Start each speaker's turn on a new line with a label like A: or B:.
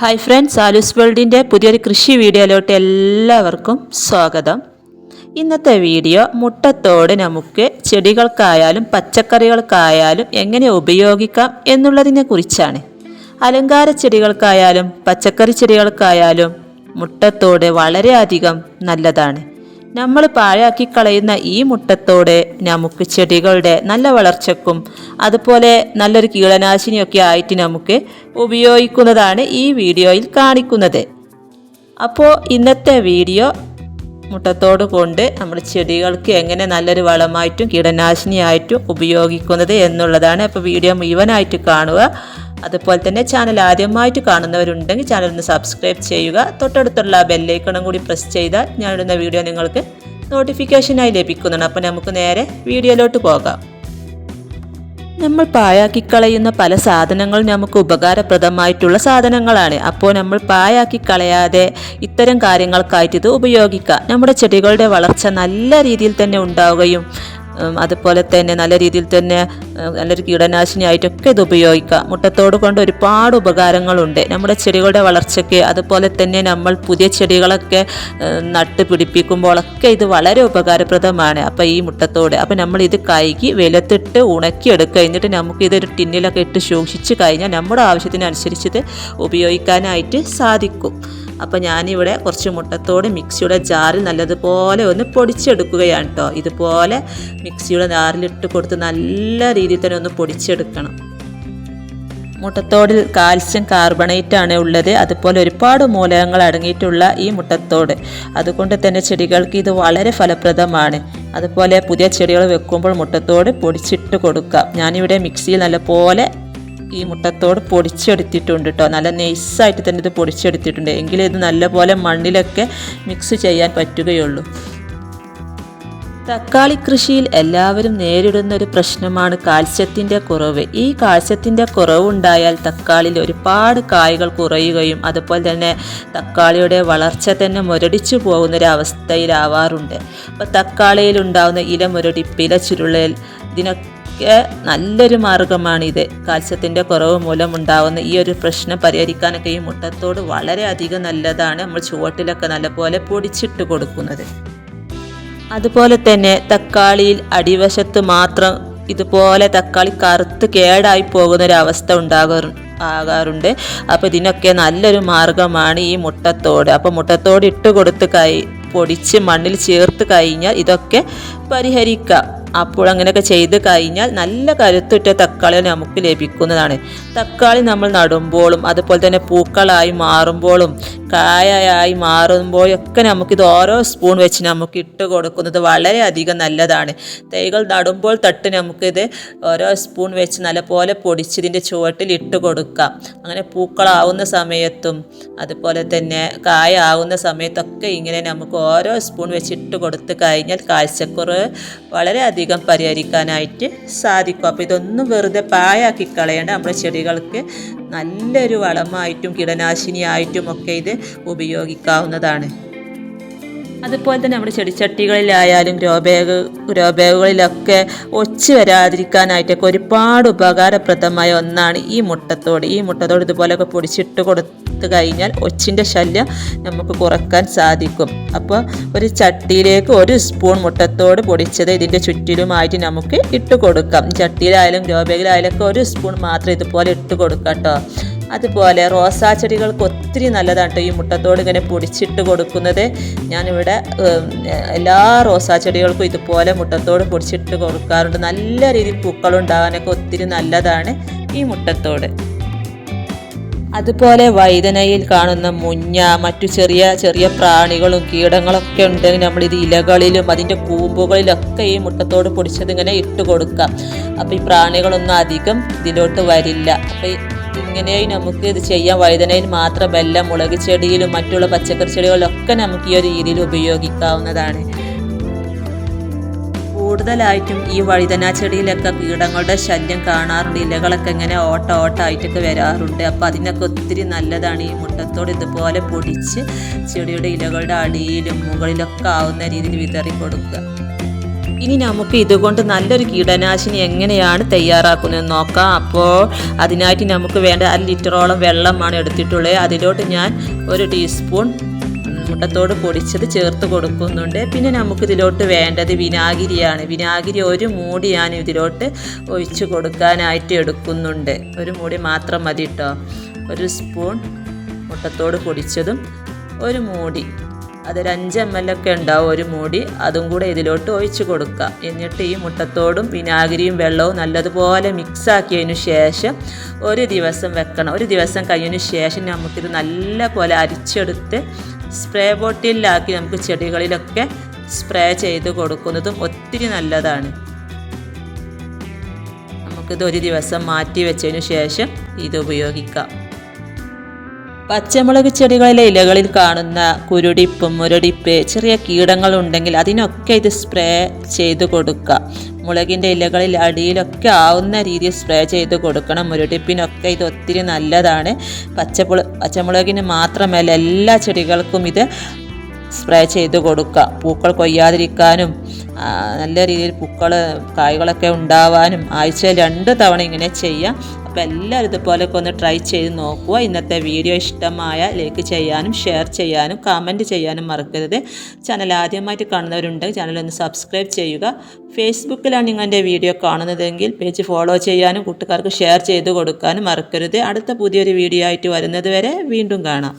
A: Hi friends ആലൂസ് വേൾഡിന്റെ പുതിയൊരു കൃഷി വീഡിയോയിലോട്ട് എല്ലാവർക്കും സ്വാഗതം. ഇന്നത്തെ വീഡിയോ മുട്ടത്തോട് നമുക്ക് ചെടികൾക്കായാലും പച്ചക്കറികൾക്കായാലും എങ്ങനെ ഉപയോഗിക്കാം എന്നുള്ളതിനെ കുറിച്ചാണ്. അലങ്കാര ചെടികൾക്കായാലും പച്ചക്കറി ചെടികൾക്കായാലും മുട്ടത്തോട് വളരെയധികം നല്ലതാണ്. നമ്മൾ പാഴാക്കി കളയുന്ന ഈ മുട്ടത്തോടെ നമുക്ക് ചെടികളുടെ നല്ല വളർച്ചക്കും അതുപോലെ നല്ലൊരു കീടനാശിനിയൊക്കെ ആയിട്ട് നമുക്ക് ഉപയോഗിക്കുന്നതാണ് ഈ വീഡിയോയിൽ കാണിക്കുന്നത്. അപ്പോൾ ഇന്നത്തെ വീഡിയോ മുട്ടത്തോട് കൊണ്ട് നമ്മൾ ചെടികൾക്ക് എങ്ങനെ നല്ലൊരു വളമായിട്ടും കീടനാശിനിയായിട്ടും ഉപയോഗിക്കുന്നത് എന്നുള്ളതാണ്. അപ്പോൾ വീഡിയോ മുഴുവനായിട്ട് കാണുക. അതുപോലെ തന്നെ ചാനൽ ആദ്യമായിട്ട് കാണുന്നവരുണ്ടെങ്കിൽ ചാനൽ ഒന്ന് സബ്സ്ക്രൈബ് ചെയ്യുക. തൊട്ടടുത്തുള്ള ബെല്ലൈക്കണം കൂടി പ്രസ് ചെയ്താൽ ഞാനിടുന്ന വീഡിയോ നിങ്ങൾക്ക് നോട്ടിഫിക്കേഷനായി ലഭിക്കുന്നതാണ്. അപ്പോൾ നമുക്ക് നേരെ വീഡിയോയിലോട്ട് പോകാം. നമ്മൾ പായാക്കി കളയുന്ന പല സാധനങ്ങളും നമുക്ക് ഉപകാരപ്രദമായിട്ടുള്ള സാധനങ്ങളാണ്. അപ്പോൾ നമ്മൾ പായാക്കി കളയാതെ ഇത്തരം കാര്യങ്ങൾക്കായിട്ട് ഇത് ഉപയോഗിക്കുക. നമ്മുടെ ചെടികളുടെ വളർച്ച നല്ല രീതിയിൽ തന്നെ ഉണ്ടാവുകയും അതുപോലെ തന്നെ നല്ല രീതിയിൽ തന്നെ നല്ലൊരു കീടനാശിനിയായിട്ടൊക്കെ ഇത് ഉപയോഗിക്കാം മുട്ടത്തോട് കൊണ്ട് ഒരുപാട് ഉപകാരങ്ങളുണ്ട്. നമ്മുടെ ചെടികളുടെ വളർച്ചയ്ക്ക് അതുപോലെ തന്നെ നമ്മൾ പുതിയ ചെടികളൊക്കെ നട്ട് പിടിപ്പിക്കുമ്പോഴൊക്കെ ഇത് വളരെ ഉപകാരപ്രദമാണ്. അപ്പോൾ ഈ മുട്ടത്തോട്. അപ്പോൾ നമ്മൾ ഇത് കഴുകി വിലത്തിട്ട് ഉണക്കിയെടുക്കുക. എന്നിട്ട് നമുക്ക് ഇതൊരു ടിന്നിലൊക്കെ ഇട്ട് സൂക്ഷിച്ച് കഴിഞ്ഞാൽ നമ്മുടെ ആവശ്യത്തിനനുസരിച്ച് ഇത് ഉപയോഗിക്കാനായിട്ട് സാധിക്കും. അപ്പോൾ ഞാനിവിടെ കുറച്ച് മുട്ടത്തോട് മിക്സിയുടെ ജാറിൽ നല്ലതുപോലെ ഒന്ന് പൊടിച്ചെടുക്കുകയാണ് കേട്ടോ ഇതുപോലെ മിക്സിയുടെ ജാറിലിട്ട് കൊടുത്ത് നല്ല രീതിയിൽ തന്നെ ഒന്ന് പൊടിച്ചെടുക്കണം. മുട്ടത്തോടിൽ കാൽസ്യം കാർബണേറ്റ് ആണ് ഉള്ളത്. അതുപോലെ ഒരുപാട് മൂലകങ്ങൾ അടങ്ങിയിട്ടുള്ള ഈ മുട്ടത്തോട്. അതുകൊണ്ട് തന്നെ ചെടികൾക്ക് ഇത് വളരെ ഫലപ്രദമാണ്. അതുപോലെ പുതിയ ചെടികൾ വെക്കുമ്പോൾ മുട്ടത്തോട് പൊടിച്ചിട്ട് കൊടുക്കാം. ഞാനിവിടെ മിക്സിയിൽ നല്ലപോലെ ഈ മുട്ടത്തോട് പൊടിച്ചെടുത്തിട്ടുണ്ട് കേട്ടോ നല്ല നൈസായിട്ട് തന്നെ ഇത് പൊടിച്ചെടുത്തിട്ടുണ്ട്. എങ്കിലേ ഇത് നല്ലപോലെ മണ്ണിലൊക്കെ മിക്സ് ചെയ്യാൻ പറ്റുകയുള്ളൂ. തക്കാളി കൃഷിയിൽ എല്ലാവരും നേരിടുന്ന ഒരു പ്രശ്നമാണ് കാൽസ്യത്തിന്റെ കുറവ്. ഈ കാൽസ്യത്തിന്റെ കുറവുണ്ടായാൽ തക്കാളിയിൽ ഒരുപാട് കായ്കൾ കുറയുകയും അതുപോലെ തന്നെ തക്കാളിയുടെ വളർച്ച തന്നെ മുരടിച്ചു പോകുന്ന ഒരു അപ്പോൾ തക്കാളിയിൽ ഉണ്ടാകുന്ന ഇല മുരടിപ്പ് ഇല ചുരുളൽ ഇതിനൊക്കെ നല്ലൊരു മാർഗമാണിത് കാൽസ്യത്തിന്റെ കുറവ് മൂലം ഉണ്ടാകുന്ന ഈ ഒരു പ്രശ്നം പരിഹരിക്കാനൊക്കെ ഈ മുട്ടത്തോട് വളരെയധികം നല്ലതാണ്. നമ്മൾ ചുവട്ടിലൊക്കെ നല്ലപോലെ പൊടിച്ചിട്ട് കൊടുക്കുന്നത്. അതുപോലെ തന്നെ തക്കാളിയിൽ അടിവശത്ത് മാത്രം ഇതുപോലെ തക്കാളി കറുത്ത് കേടായി പോകുന്ന ഒരു അവസ്ഥ ഉണ്ടാകാറു ആകാറുണ്ട്. അപ്പോൾ ഇതിനൊക്കെ നല്ലൊരു മാർഗമാണ് ഈ മുട്ടത്തോട്. അപ്പോൾ മുട്ടത്തോട് ഇട്ട് കൊടുത്ത് കൈ പൊടിച്ച് മണ്ണിൽ ചേർത്ത് കഴിഞ്ഞാൽ ഇതൊക്കെ പരിഹരിക്കാം. അപ്പോൾ അങ്ങനെയൊക്കെ ചെയ്ത് കഴിഞ്ഞാൽ നല്ല കരുത്തുറ്റ തക്കാളി നമുക്ക് ലഭിക്കുന്നതാണ്. തക്കാളി നമ്മൾ നടുമ്പോഴും അതുപോലെ തന്നെ പൂക്കളായി മാറുമ്പോഴും കായയായി മാറുമ്പോഴൊക്കെ നമുക്കിത് ഓരോ സ്പൂൺ വെച്ച് നമുക്ക് ഇട്ട് കൊടുക്കുന്നത് വളരെയധികം നല്ലതാണ്. തൈകൾ നടുമ്പോൾ തട്ട് നമുക്കിത് ഓരോ സ്പൂൺ വെച്ച് നല്ലപോലെ പൊടിച്ചതിന്റെ ചുവട്ടിൽ ഇട്ട് കൊടുക്കാം. അങ്ങനെ പൂക്കളാവുന്ന സമയത്തും അതുപോലെ തന്നെ കായ ആവുന്ന സമയത്തൊക്കെ ഇങ്ങനെ നമുക്ക് ഓരോ സ്പൂൺ വെച്ച് ഇട്ട് കൊടുത്ത് കഴിഞ്ഞാൽ കാഴ്ചക്കുറവ് വളരെയധികം പരിഹരിക്കാനായിട്ട് സാധിക്കും. അപ്പോൾ ഇതൊന്നും വെറുതെ പായാക്കി കളയേണ്ട നമ്മുടെ ചെടികൾക്ക് നല്ലൊരു വളമായിട്ടും കീടനാശിനിയായിട്ടും ഒക്കെ ഇത് ഉപയോഗിക്കാവുന്നതാണ്. അതുപോലെ തന്നെ നമ്മുടെ ചെടിച്ചട്ടികളിലായാലും ഗ്രോ ബാഗ് ഒച്ച് വരാതിരിക്കാനായിട്ടൊക്കെ ഒരുപാട് ഉപകാരപ്രദമായ ഒന്നാണ് ഈ മുട്ടത്തോട്. ഈ മുട്ടത്തോട് ഇതുപോലെയൊക്കെ പൊടിച്ചിട്ട് കൊടുത്തു കഴിഞ്ഞാൽ ഒച്ചിന്റെ ശല്യം നമുക്ക് കുറയ്ക്കാൻ സാധിക്കും. അപ്പോൾ ഒരു ചട്ടിയിലേക്ക് ഒരു സ്പൂൺ മുട്ടത്തോട് പൊടിച്ചത് ഇതിന്റെ ചുറ്റിലുമായിട്ട് നമുക്ക് ഇട്ട് കൊടുക്കാം. ചട്ടിയിലായാലും ബാഗിലായാലും ഒക്കെ ഒരു സ്പൂൺ മാത്രം ഇതുപോലെ ഇട്ട് കൊടുക്കാം കേട്ടോ. അതുപോലെ റോസാ ചെടികൾക്ക് ഒത്തിരി നല്ലതാണ് ഈ മുട്ടത്തോട് ഇങ്ങനെ പൊടിച്ചിട്ട് കൊടുക്കുന്നത്. ഞാനിവിടെ എല്ലാ റോസാ ചെടികൾക്കും ഇതുപോലെ മുട്ടത്തോട് പൊടിച്ചിട്ട് കൊടുക്കാറുണ്ട്. നല്ല രീതിയിൽ പൂക്കളുണ്ടാകാനൊക്കെ ഒത്തിരി നല്ലതാണ് ഈ മുട്ടത്തോട്. അതുപോലെ വൈദനയിൽ കാണുന്ന മുഞ്ഞ മറ്റു ചെറിയ ചെറിയ പ്രാണികളും കീടങ്ങളൊക്കെ ഉണ്ടെങ്കിൽ നമ്മളിത് ഇലകളിലും അതിന്റെ കൂമ്പുകളിലൊക്കെ ഈ മുട്ടത്തോട് പൊടിച്ചത് ഇങ്ങനെ ഇട്ട് കൊടുക്കാം. അപ്പോൾ ഈ പ്രാണികളൊന്നും അധികം ഇതിലോട്ട് വരില്ല. അപ്പോൾ ഇങ്ങനെ നമുക്ക് ഇത് ചെയ്യാം വഴുതനയിൽ മാത്രമല്ല മുളക് ചെടിയിലും മറ്റുള്ള പച്ചക്കറി ചെടികളിലൊക്കെ നമുക്ക് ഈ ഒരു രീതിയിൽ ഉപയോഗിക്കാവുന്നതാണ്. കൂടുതലായിട്ടും ഈ വഴുതന ചെടിയിലൊക്കെ കീടങ്ങളുടെ ശല്യം കാണാറുണ്ട്. ഇലകളൊക്കെ ഇങ്ങനെ ഓട്ട ഓട്ടമായിട്ടൊക്കെ വരാറുണ്ട്. അപ്പോൾ അതിനൊക്കെ ഒത്തിരി നല്ലതാണ്. ഈ മുട്ടത്തോട് ഇതുപോലെ പൊടിച്ച് ചെടിയുടെ ഇലകളുടെ അടിയിലും മുകളിലൊക്കെ ആവുന്ന രീതിയിൽ വിതറി കൊടുക്കുക. ഇനി നമുക്ക് ഇതുകൊണ്ട് നല്ലൊരു കീടനാശിനി എങ്ങനെയാണ് തയ്യാറാക്കുന്നത് നോക്കാം. അപ്പോൾ അതിനായിട്ട് നമുക്ക് വേണ്ട അര ലിറ്ററോളം വെള്ളമാണ് എടുത്തിട്ടുള്ളത്. അതിലോട്ട് ഞാൻ ഒരു ടീസ്പൂൺ മുട്ടത്തോട് പൊടിച്ചത് ചേർത്ത് കൊടുക്കുന്നുണ്ട്. പിന്നെ നമുക്ക് ഇതിലോട്ട് വേണ്ടത് വിനാഗിരിയാണ്. വിനാഗിരി ഒരു മൂടി ഞാൻ ഇതിലോട്ട് ഒഴിച്ച് കൊടുക്കാനായിട്ട് എടുക്കുന്നുണ്ട്. ഒരു മൂടി മാത്രം മതി കേട്ടോ ഒരു സ്പൂൺ മുട്ടത്തോട് പൊടിച്ചതും ഒരു മൂടി അതൊരു അഞ്ച് എം എൽ ഒക്കെ ഉണ്ടാവും ഒരു മൂടി. അതും കൂടെ ഇതിലോട്ട് ഒഴിച്ച് കൊടുക്കുക. എന്നിട്ട് ഈ മുട്ടത്തോടും വിനാഗിരിയും വെള്ളവും നല്ലതുപോലെ മിക്സാക്കിയതിനു ശേഷം ഒരു ദിവസം വെക്കണം. ഒരു ദിവസം കഴിഞ്ഞതിന് ശേഷം നമുക്കിത് നല്ല പോലെ അരിച്ചെടുത്ത് സ്പ്രേ ബോട്ടിലാക്കി നമുക്ക് ചെടികളിലൊക്കെ സ്പ്രേ ചെയ്ത് കൊടുക്കുന്നതും ഒത്തിരി നല്ലതാണ്. നമുക്കിത് ഒരു ദിവസം മാറ്റി വെച്ചതിന് ശേഷം ഇത് ഉപയോഗിക്കാം. പച്ചമുളക് ചെടികളിലെ ഇലകളിൽ കാണുന്ന കുരുടിപ്പ് മുരടിപ്പ് ചെറിയ കീടങ്ങൾ ഉണ്ടെങ്കിൽ അതിനൊക്കെ ഇത് സ്പ്രേ ചെയ്ത് കൊടുക്കുക. മുളകിന്റെ ഇലകളിൽ അടിയിലൊക്കെ ആവുന്ന രീതിയിൽ സ്പ്രേ ചെയ്ത് കൊടുക്കണം. മുരടിപ്പിനൊക്കെ ഇത് ഒത്തിരി നല്ലതാണ്. പച്ചപ്പുള പച്ചമുളകിന് മാത്രമല്ല എല്ലാ ചെടികൾക്കും ഇത് സ്പ്രേ ചെയ്ത് കൊടുക്കുക. പൂക്കൾ കൊയ്യാതിരിക്കാനും നല്ല രീതിയിൽ പൂക്കൾ കായ്കളൊക്കെ ഉണ്ടാവാനും ആഴ്ചയിൽ രണ്ട് തവണ ഇങ്ങനെ ചെയ്യാം. അപ്പോൾ എല്ലാവരും ഇതുപോലൊക്കെ ഒന്ന് ട്രൈ ചെയ്ത് നോക്കുക. ഇന്നത്തെ വീഡിയോ ഇഷ്ടമായ ലൈക്ക് ചെയ്യാനും ഷെയർ ചെയ്യാനും കമന്റ് ചെയ്യാനും മറക്കരുത്. ചാനൽ ആദ്യമായിട്ട് കാണുന്നവരുണ്ട് ചാനലൊന്ന് സബ്സ്ക്രൈബ് ചെയ്യുക. ഫേസ്ബുക്കിലാണ് എന്റെ വീഡിയോ കാണുന്നതെങ്കിൽ പേജ് ഫോളോ ചെയ്യാനും കൂട്ടുകാർക്ക് ഷെയർ ചെയ്ത് കൊടുക്കാനും മറക്കരുത്. അടുത്ത പുതിയൊരു വീഡിയോ ആയിട്ട് വരുന്നത് വരെ വീണ്ടും കാണാം.